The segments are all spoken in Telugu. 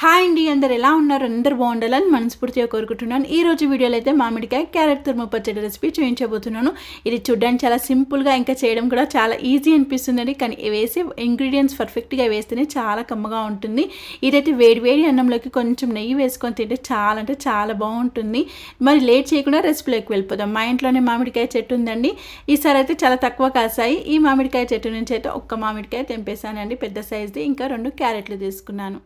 హాయ్ అండి అందరు ఎలా ఉన్నారు? అందరు బాగుండాలని మనస్ఫూర్తిగా కోరుకుంటున్నాను. ఈ రోజు వీడియోలో అయితే మామిడికాయ క్యారెట్ తురుము పచ్చడి రెసిపీ చూపించబోతున్నాను ఇది చూడడానికి చాలా సింపుల్గా ఇంకా చేయడం కూడా చాలా ఈజీ అనిపిస్తుందండి. కానీ వేసి ఇంగ్రీడియంట్స్ పర్ఫెక్ట్గా వేస్తేనే చాలా కమ్మగా ఉంటుంది. ఇదైతే వేడి వేడి అన్నంలోకి కొంచెం నెయ్యి వేసుకొని తింటే చాలా అంటే చాలా బాగుంటుంది. మరి లేట్ చేయకుండా రెసిపీలోకి వెళ్ళిపోదాం. మా ఇంట్లోనే మామిడికాయ చెట్టు ఉందండి. ఈసారి అయితే చాలా తక్కువ కాసాయి. ఈ మామిడికాయ చెట్టు నుంచి అయితే ఒక్క మామిడికాయ తెంపేశానండి. పెద్ద సైజుది ఇంకా రెండు క్యారెట్లు తీసుకున్నాను.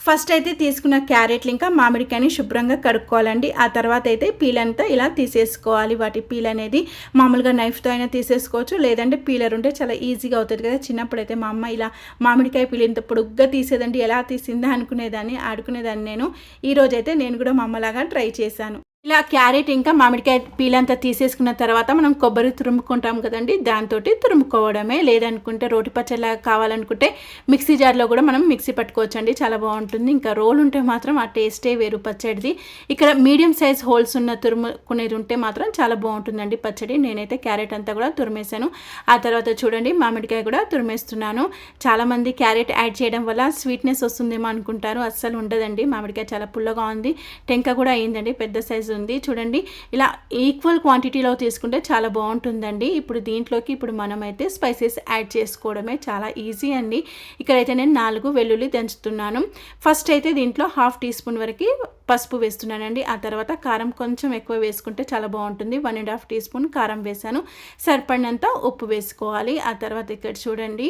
ఫస్ట్ అయితే తీసుకున్న క్యారెట్లు ఇంకా మామిడికాయని శుభ్రంగా కడుక్కోవాలండి. ఆ తర్వాత అయితే పీలంతా ఇలా తీసేసుకోవాలి. వాటి పీల్ అనేది మామూలుగా నైఫ్తో అయినా తీసేసుకోవచ్చు. లేదంటే పీలర్ ఉంటే చాలా ఈజీగా అవుతుంది కదా. చిన్నప్పుడు అయితే మా అమ్మ ఇలా మామిడికాయ పీల్ ఇంత పొడుగ్గా తీసేదండి. ఎలా తీసిందా అనుకునేదాన్ని ఆడుకునేదాన్ని నేను. ఈరోజైతే నేను కూడా మా అమ్మలాగా ట్రై చేశాను. ఇలా క్యారెట్ ఇంకా మామిడికాయ పీలంతా తీసేసుకున్న తర్వాత మనం కొబ్బరి తురుముకుంటాం కదండి. దాంతో తురుముకోవడమే. లేదనుకుంటే రోటి పచ్చడిలా కావాలనుకుంటే మిక్సీ జార్లో కూడా మనం మిక్సీ పట్టుకోవచ్చండి. చాలా బాగుంటుంది. ఇంకా రోల్ ఉంటే మాత్రం ఆ టేస్టే వేరు పచ్చడిది. ఇక్కడ మీడియం సైజ్ హోల్స్ ఉన్న తురుముకునేది ఉంటే మాత్రం చాలా బాగుంటుందండి పచ్చడి. నేనైతే క్యారెట్ అంతా కూడా తురిమేశాను. ఆ తర్వాత చూడండి మామిడికాయ కూడా తురిమేస్తున్నాను. చాలామంది క్యారెట్ యాడ్ చేయడం వల్ల స్వీట్నెస్ వస్తుందేమో అనుకుంటారు. అస్సలు ఉండదండి. మామిడికాయ చాలా పుల్లగా ఉంది. టెంక కూడా అయిందండి. పెద్ద సైజు ఉంది చూడండి ఇలా ఈక్వల్ క్వాంటిటీలో తీసుకుంటే చాలా బాగుంటుందండి. ఇప్పుడు దీంట్లోకి ఇప్పుడు మనమైతే స్పైసెస్ యాడ్ చేసుకోవడమే చాలా ఈజీ అండి. ఇక్కడైతే నేను నాలుగు వెల్లుల్లి దంచుతున్నాను. ఫస్ట్ అయితే దీంట్లో హాఫ్ టీ స్పూన్ వరకు పసుపు వేస్తున్నానండి. ఆ తర్వాత కారం కొంచెం ఎక్కువ వేసుకుంటే చాలా బాగుంటుంది. One and half teaspoon కారం వేసాను సరిపడినంత ఉప్పు వేసుకోవాలి. ఆ తర్వాత ఇక్కడ చూడండి.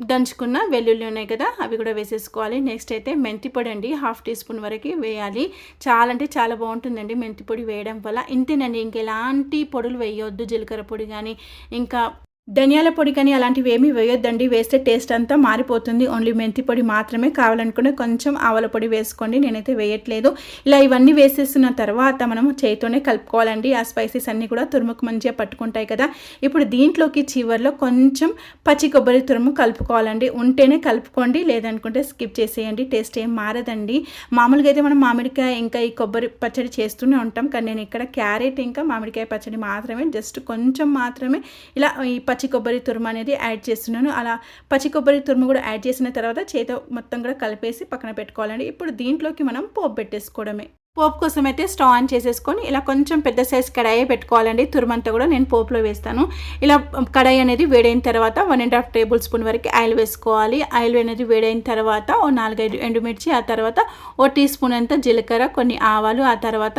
దంచుకున్న వెల్లుల్లి ఉన్నాయి కదా అవి కూడా వేసేసుకోవాలి. నెక్స్ట్ అయితే మెంతి పొడి అండి. హాఫ్ టీ స్పూన్ వరకు వేయాలి. చాలా అంటే చాలా బాగుంటుందండి మెంతి పొడి వేయడం వల్ల. ఇంతేనండి ఇంకెలాంటి పొడులు వేయొద్దు. జీలకర్ర పొడి కానీ ఇంకా ధనియాల పొడి కానీ అలాంటివి ఏమీ వేయొద్దండి. వేస్తే టేస్ట్ అంతా మారిపోతుంది. ఓన్లీ మెంతి పొడి మాత్రమే కావాలనుకుంటే కొంచెం ఆవల పొడి వేసుకోండి. నేనైతే వేయట్లేదు. ఇలా ఇవన్నీ వేసేస్తున్న తర్వాత మనం చేతితోనే కలుపుకోవాలండి. ఆ స్పైసెస్ అన్నీ కూడా తురుముకు మంచిగా పట్టుకుంటాయి కదా. ఇప్పుడు దీంట్లోకి చివరిలో కొంచెం పచ్చి కొబ్బరి తురుము కలుపుకోవాలండి. ఉంటేనే కలుపుకోండి. లేదనుకుంటే స్కిప్ చేసేయండి. టేస్ట్ ఏం మారదండి. మామూలుగా అయితే మనం మామిడికాయ ఇంకా ఈ కొబ్బరి పచ్చడి చేస్తూనే ఉంటాం. కానీ నేను ఇక్కడ క్యారెట్ ఇంకా మామిడికాయ పచ్చడి మాత్రమే జస్ట్ కొంచెం మాత్రమే ఇలా ఈ పచ్చి కొబ్బరి తురుము అనేది యాడ్ చేస్తున్నాను. అలా పచ్చి కొబ్బరి తురుము కూడా యాడ్ చేసిన తర్వాత చేత మొత్తం కూడా కలిపేసి పక్కన పెట్టుకోవాలండి. ఇప్పుడు దీంట్లోకి మనం పోపు పెట్టేసుకోవడమే. పోపు కోసం అయితే స్టవ్ ఆన్ చేసేసుకొని ఇలా కొంచెం పెద్ద సైజ్ కడాయి పెట్టుకోవాలండి. తురుమంతా కూడా నేను పోపులో వేస్తాను. ఇలా కడాయి అనేది వేడైన తర్వాత one and half tablespoon వరకు ఆయిల్ వేసుకోవాలి. ఆయిల్ అనేది వేడైన తర్వాత ఓ నాలుగైదు ఎండుమిర్చి ఆ తర్వాత ఓ టీ స్పూన్ అంత జీలకర్ర కొన్ని ఆవాలు ఆ తర్వాత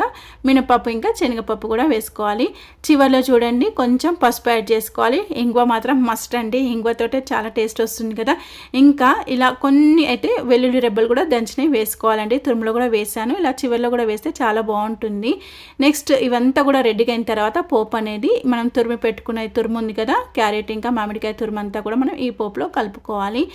మినపప్పు ఇంకా శనగపప్పు కూడా వేసుకోవాలి. చివరిలో చూడండి కొంచెం పసుపు యాడ్ చేసుకోవాలి. ఇంగువ మాత్రం మస్ట్ అండి. ఇంగువతోటే చాలా టేస్ట్ వస్తుంది కదా. ఇంకా ఇలా కొన్ని అయితే వెల్లుల్లి రెబ్బలు కూడా దంచినవి వేసుకోవాలండి. తురుములో కూడా వేసాను. ఇలా చివరిలో కూడా వేస్తే చాలా బాగుంటుంది. నెక్స్ట్ ఇవంతా కూడా రెడీగా అయిన తర్వాత పోపు అనేది మనం తురిమి పెట్టుకునే తురుము ఉంది కదా క్యారెట్ ఇంకా మామిడికాయ తురుము అంతా కూడా మనం ఈ పోపులో కలుపుకోవాలి.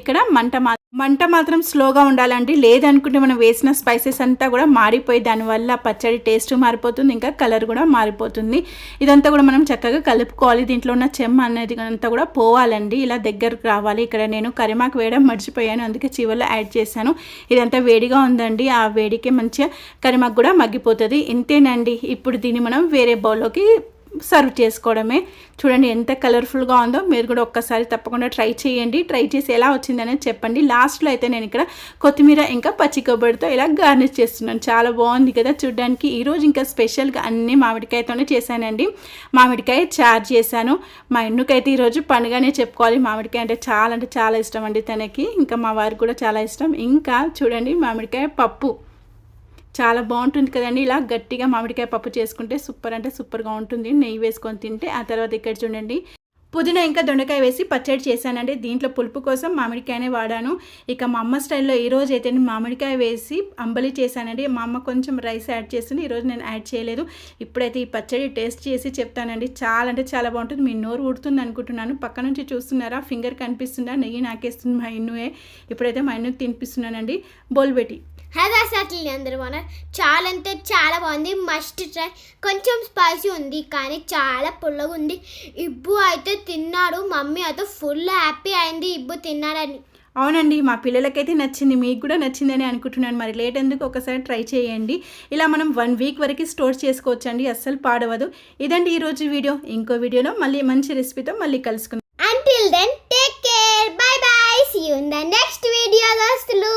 ఇక్కడ మంట మా మంట మాత్రం స్లోగా ఉండాలండి. లేదనుకుంటే మనం వేసిన స్పైసెస్ అంతా కూడా మారిపోయి దానివల్ల పచ్చడి టేస్ట్ మారిపోతుంది ఇంకా కలర్ కూడా మారిపోతుంది. ఇదంతా కూడా మనం చక్కగా కలుపుకోవాలి. దీంట్లో ఉన్న చెమ్మ అనేది అంతా కూడా పోవాలండి. ఇలా దగ్గరకు రావాలి. ఇక్కడ నేను కరిమాకు వేయడం మర్చిపోయాను. అందుకే చివరిలో యాడ్ చేశాను. ఇదంతా వేడిగా ఉందండి. ఆ వేడికి మంచిగా కరిమాకు కూడా మగ్గిపోతుంది. ఇంతేనండి. ఇప్పుడు దీన్ని మనం వేరే బౌల్లోకి సర్వ్ చేసుకోవడమే. చూడండి ఎంత కలర్ఫుల్గా ఉందో. మీరు కూడా ఒక్కసారి తప్పకుండా ట్రై చేయండి. ట్రై చేసి ఎలా వచ్చిందనేది చెప్పండి. లాస్ట్లో అయితే నేను ఇక్కడ కొత్తిమీర ఇంకా పచ్చి కొబ్బరితో ఇలా గార్నిష్ చేస్తున్నాను. చాలా బాగుంది కదా చూడడానికి. ఈరోజు ఇంకా స్పెషల్గా అన్ని మామిడికాయతోనే చేశానండి. మామిడికాయ చార్ చేశాను. మా ఇన్నుకైతే ఈరోజు పండుగనే చెప్పుకోవాలి. మామిడికాయ అంటే చాలా అంటే చాలా ఇష్టం అండి తనకి. ఇంకా మా వారికి కూడా చాలా ఇష్టం. ఇంకా చూడండి మామిడికాయ పప్పు. చాలా బాగుంటుంది కదండి. ఇలా గట్టిగా మామిడికాయ పప్పు చేసుకుంటే సూపర్ అంటే సూపర్గా ఉంటుంది. నెయ్యి వేసుకొని తింటే ఆ తర్వాత ఇక్కడ చూడండి. పుదీనా ఇంకా దొండకాయ వేసి పచ్చడి చేశానండి. దీంట్లో పులుపు కోసం మామిడికాయనే వాడాను. ఇక మా అమ్మ స్టైల్లో ఈ అయితే నేను మామిడికాయ వేసి అంబలి చేశానండి. మా అమ్మ కొంచెం రైస్ యాడ్ చేస్తుంది. ఈరోజు నేను యాడ్ చేయలేదు. ఇప్పుడైతే ఈ పచ్చడి టేస్ట్ చేసి చెప్తానండి. చాలా అంటే చాలా బాగుంటుంది. మీ నోరు ఉడుతుంది అనుకుంటున్నాను. పక్క నుంచి చూస్తున్నారా? ఫింగర్ కనిపిస్తుందా? నెయ్యి నాకేస్తుంది మా ఇన్నుయే. ఇప్పుడైతే మా ఇన్ను తినిపిస్తున్నానండి. బోల్బెట్టి. హలో అసలు అందరూ బాగున్నారు చాలా అంటే చాలా బాగుంది మస్ట్ ట్రై కొంచెం స్పైసీ ఉంది కానీ చాలా పుల్లగా ఉంది ఇబ్బు అయితే తిన్నాడు మమ్మీ అయితే ఫుల్ హ్యాపీ అయింది ఇబ్బు తిన్నాడని అవునండి మా పిల్లలకైతే నచ్చింది మీకు కూడా నచ్చిందని అనుకుంటున్నాను మరి లేట్ ఎందుకు ఒకసారి ట్రై చేయండి ఇలా మనం వన్ వీక్ వరకు స్టోర్ చేసుకోవచ్చండి అస్సలు పాడవదు ఇదండి ఈరోజు వీడియో ఇంకో వీడియోలో మళ్ళీ మంచి రెసిపీతో మళ్ళీ కలుసుకుందాం until then take care bye bye see you in the next video దోస్తులు